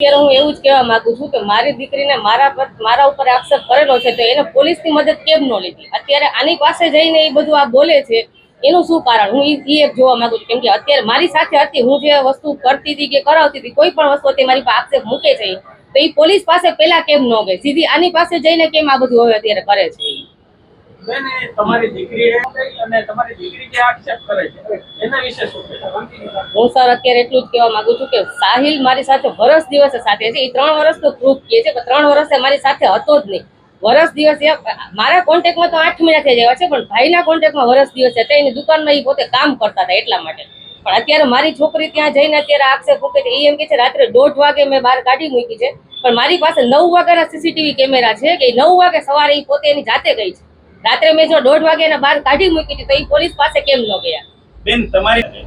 અત્યારે હું એવું જ કહેવા માંગુ છું કે મારી દીકરીને મારા પર મારા ઉપર આક્ષેપ કરેલો છે તો એને પોલીસની મદદ કેમ ન લીધી? અત્યારે આની પાસે જઈને એ બધું આ બોલે છે, એનું શું કારણ? હું ઈ એક જોવા માંગુ છું, કેમ કે અત્યારે મારી સાથે હતી, હું જે વસ્તુ કરતી હતી કે કરાવતી હતી, કોઈ પણ વસ્તુ મારી પાસે આક્ષેપ મૂકે છે તો એ પોલીસ પાસે પહેલા કેમ ન ગઈ? સીધી આની પાસે જઈને કેમ આ બધું હવે અત્યારે કરે છે? હું સર, અત્યારે એટલું જ કહેવા માંગુ છું કે સાહિલ મારી સાથે વરસ દિવસે સાથે છે. એ ત્રણ વર્ષનો ગ્રુપ કહે છે ત્રણ વર્ષે મારી સાથે હતો જ નહીં. વરસ દિવસ મારા કોન્ટેક્ટમાં તો આઠ મહિના થઈ ગયા છે, પણ ભાઈના કોન્ટેક્ટમાં વરસ દિવસ હતા એની દુકાનમાં એ પોતે કામ કરતા હતા એટલા માટે. પણ અત્યારે મારી છોકરી ત્યાં જઈને અત્યારે આક્ષેપ મૂકે છે. એ એમ કે છે, રાત્રે દોઢ વાગે મેં બહાર કાઢી મૂકી છે. પણ મારી પાસે નવ વાગ્યાના સીસીટીવી કેમેરા છે કે નવ વાગે સવારે એ પોતે એની જાતે ગઈ છે. રાત્રે મેં જો દોઢ વાગે એના બહાર કાઢી મૂકી તો એ પોલીસ પાસે કેમ ન ગયા? બેન, તમારી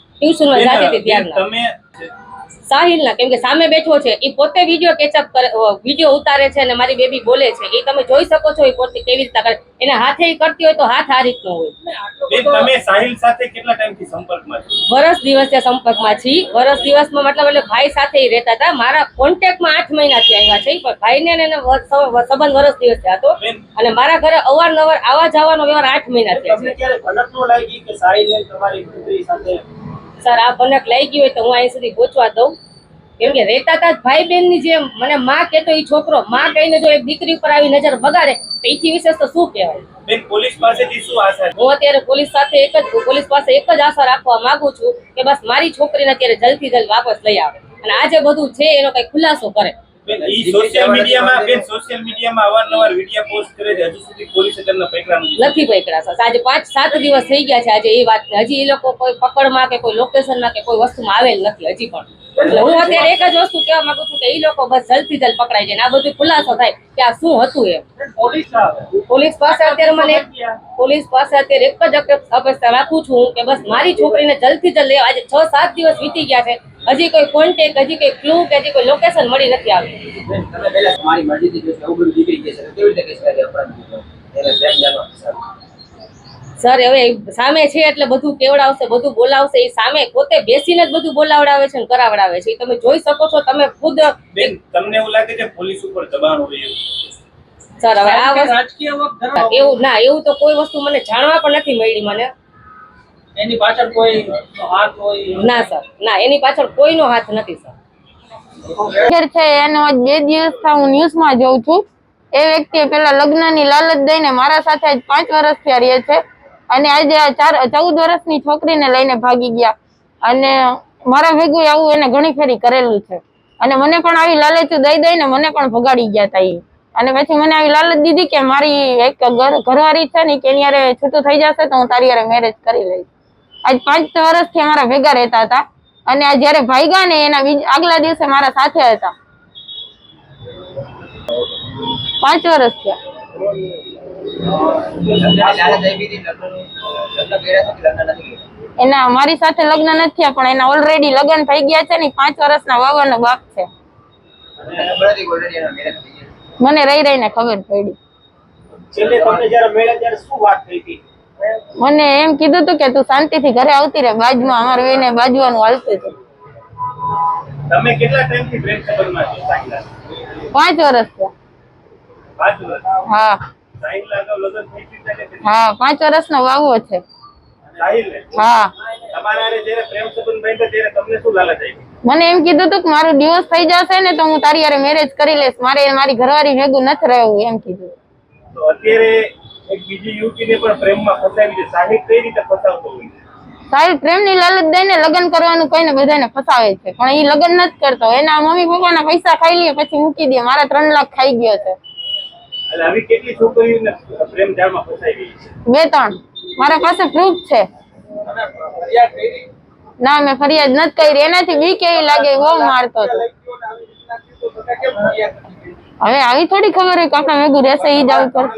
ટ્યુશનમાં જાતી હતી ત્યારના તમે સાહિલ ના કેમ કે સામે બેઠો છે એ પોતે વીડિયો કેચઅપ કરે વીડિયો ઉતારે છે અને મારી બેબી બોલે છે. એ તમે જોઈ શકો છો એ પોતે કેવી રીતના કરે. એના હાથે એ કરતી હોય તો હાથ આ રીતનો હોય. તમે સાહિલ સાથે કેટલા ટાઈમથી સંપર્કમાં છો? વરસ દિવસે સંપર્કમાં છી. વરસ દિવસમાં મતલબ એટલે ભાઈ સાથે એ રહેતા હતા. મારા કોન્ટેક્ટમાં આઠ મહિનાથી આવ્યા છે પણ ભાઈને ને એને સંબંધ વરસ દિવસે હતો. અને મારા ઘરે અવારનવાર આવા જવાનો વ્યવહાર આઠ મહિના થયા છે. તમને ક્યારે ભનક નો લાગી કે સાહિલ તમારી પુત્રી સાથે સર આ ભનક લઈ ગયું હોય તો હું અહીં સુધી પહોંચવા દઉં. કેમ કે રહેતા હતા ભાઈ બહેનની જેમ મને માં કહેતો એ છોકરો માં કહીને જો એક દીકરી ઉપર આવી નજર બગાડે તો એથી વિશેષ તો શું કહેવાય? બેન પોલીસ પાસેથી શું આશા હું અત્યારે પોલીસ સાથે એક જ પોલીસ પાસે એક જ આશા રાખવા માંગુ છું કે બસ મારી છોકરીને અત્યારે જલ્દથી જલ્દ વાપસ લઈ આવે. અને આ જે બધું છે એનો કઈ ખુલાસો કરે. બેન ઈ સોશિયલ મીડિયામાં બેન સોશિયલ મીડિયામાં અવારનવાર વીડિયો પોસ્ટ કરે છે. હજુ સુધી પોલીસે તેમને પકડ્યા નથી નથી પકડા આજે પાંચ સાત દિવસ થઈ ગયા છે આજે એ વાત. હજી એ લોકો કોઈ પકડમાં કે કોઈ લોકેશનમાં કે કોઈ વસ્તુમાં આવેલ નથી હજી પણ. હું અત્યારે એક જ વસ્તુ કહેવા માંગુ છું કે એ લોકો બસ જલ્દ પકડાઈ જાય ને આ બધું ખુલાસો થાય કે આ શું હતું એમ. પોલીસ પાસે અત્યારે મને પોલીસ પાસે અત્યારે એક જ અપે- અપેક્ષા રાખું છું કે બસ મારી છોકરીને જલ્દથી જલ્દ લેવા આજે છ સાત દિવસ વીતી ગયા છે. હજી કોઈ કોન્ટેક હજી કોઈ ક્લુ કે હજી કોઈ લોકેશન મળી નથી આવી. મારી મરજીથી એવું બધું દીકરી છે, કેવી રીતે અપરાધ સારું. હવે સામે છે એટલે બધું કેવડાવશે બધું બોલાવશે એ સામે પોતે બેસીને જ બધું બોલાવડાવે છે ને કરાવડાવે છે. એ તમે જોઈ શકો છો તમે ખુદ તમને એવું લાગે છે પોલીસ ઉપર દબાણ હોય સર હવે આ વસ્તુ. એવું ના એવું તો કોઈ વસ્તુ મને જાણવા પણ નથી મળી મને. એની પાછળ કોઈ હાથ હોય? ના સર. ના એની પાછળ કોઈનો હાથ નથી સર. છે એનો બે દિવસથી હું ન્યૂઝમાં જોઉં છું. એ વ્યક્તિએ પેલા લગ્નની લાલચ દઈને મારા સાથે આજ પાંચ વર્ષથી થયા રહે છે. અને આજે આ ચાર ચૌદ વર્ષની છોકરીને લઈને ભાગી ગયા. અને મારા ભેગું આવું એને ઘણી ફેરી કરેલું છે. અને મને પણ આવી લાલચ દઈ દઈને મને પણ ભગાડી ગયા હતા એ અને પછી મને આવી લાલચ દીધી કે મારી એક ઘરવારી ઘરવાળી છે ને કે એની છૂટું થઈ જશે તો હું તારી મેરેજ કરી લઈશ. આજ પાંચ વર્ષથી અમારા ભેગા રહેતા હતા અને આ જયારે ભાઈગા ને એના આગલા દિવસે મારા સાથે હતા પાંચ વર્ષ થયા? એના મારી સાથે લગ્ન નથી પણ એના ઓલરેડી લગ્ન થઈ ગયા છે ને પાંચ વર્ષના વાવાનો બાપ છે. મને રહી રહીને ખબર પડી છેલ્લે તમને જ્યારે મળ્યા ત્યારે શું વાત થઈ હતી મને એમ કીધું તું કે તું શાંતિથી ઘરે આવતી રહે. બાજુમાં અમારે એને બાજુવાનું હાલતું હતું. તમે કેટલા ટાઈમથી પ્રેમ સંબંધમાં છો સાહિલા પાંચ વર્ષ પાંચ વર્ષ હા. સાહિલ તો લગ્ન થઈ છે હા પાંચ વર્ષનો વાવો છે? હા. તમારા જ્યારે પ્રેમ સંબંધ બાંધ્યો ત્યારે તમને શું લાલચ આવી મને એમ કીધું હતું કે મારું ડિવોર્સ થઈ જશે ને તો હું તારી હારે મેરેજ કરી લઈશ. મારે મારી ઘરવાળી ભેગું નથી રહેવું એમ કીધું. તો અત્યારે એક બીજી યુવતીને પણ પ્રેમમાં ફસાવી છે. સાહિલ કઈ રીતે ફસાવતો હોય સાહેબ પ્રેમની લાલચ દઈને લગ્ન કરવાનું કહીને બધાને ફસાવે છે. પણ એ લગ્ન નથી કરતો. એના મમ્મી પપ્પાના પૈસા ખાઈ લે પછી મૂકી દે. મારા ત્રણ લાખ ખાઈ ગયો છે. એટલે આવી કેટલી છોકરીઓને પ્રેમ જાળમાં ફસાઈ ગઈ છે? બે ત્રણ. મારા પાસે પ્રૂફ છે. ના મેં ફરિયાદ નથી કરી. એનાથી બી કેવી લાગે બહુ મારતો હતો ને? હવે આવી થોડી ખબર હોય કે આપણે ભેગું રહેશે ઈ જ આવું ત્રણ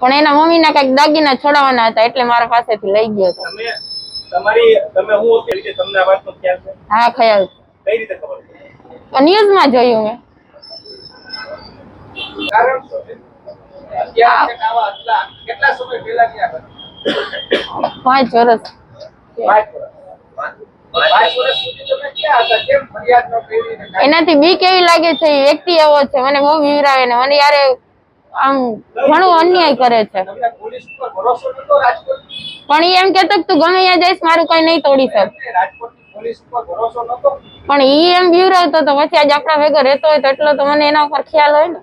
પણ એના મમ્મી ના કંઈક દાગીના છોડાવવાના હતા એટલે મારા પાસેથી લઈ ગયો હતો. તમે તમારી તમે હું હતી રીતે તમને આ વાતનો ખ્યાલ છે? હા ખ્યાલ છે. કઈ રીતે ખબર છે? તો ન્યૂઝમાં જોયું મેં. કારણ અત્યારે આવા આટલા કેટલા સમય પહેલા ની આ પાંચ વર્ષ પાંચ વર્ષ પાંચ વર્ષ સુધી તમે? એનાથી બી કેવી લાગે છે એ વ્યક્તિ એવો છે મને બહુ વિવરાવે ને મને યારે આમ ઘણો અન્યાય કરે છે. પણ એ એમ કેતો તું ગમે ત્યાં જઈશ મારું કઈ નહીં તોડી શક. પણ એ એમ બીવરાવતો તો પછી આજે આપણા ભેગો રહેતો હોય તો એટલો તો મને એના ઉપર ખ્યાલ હોય ને.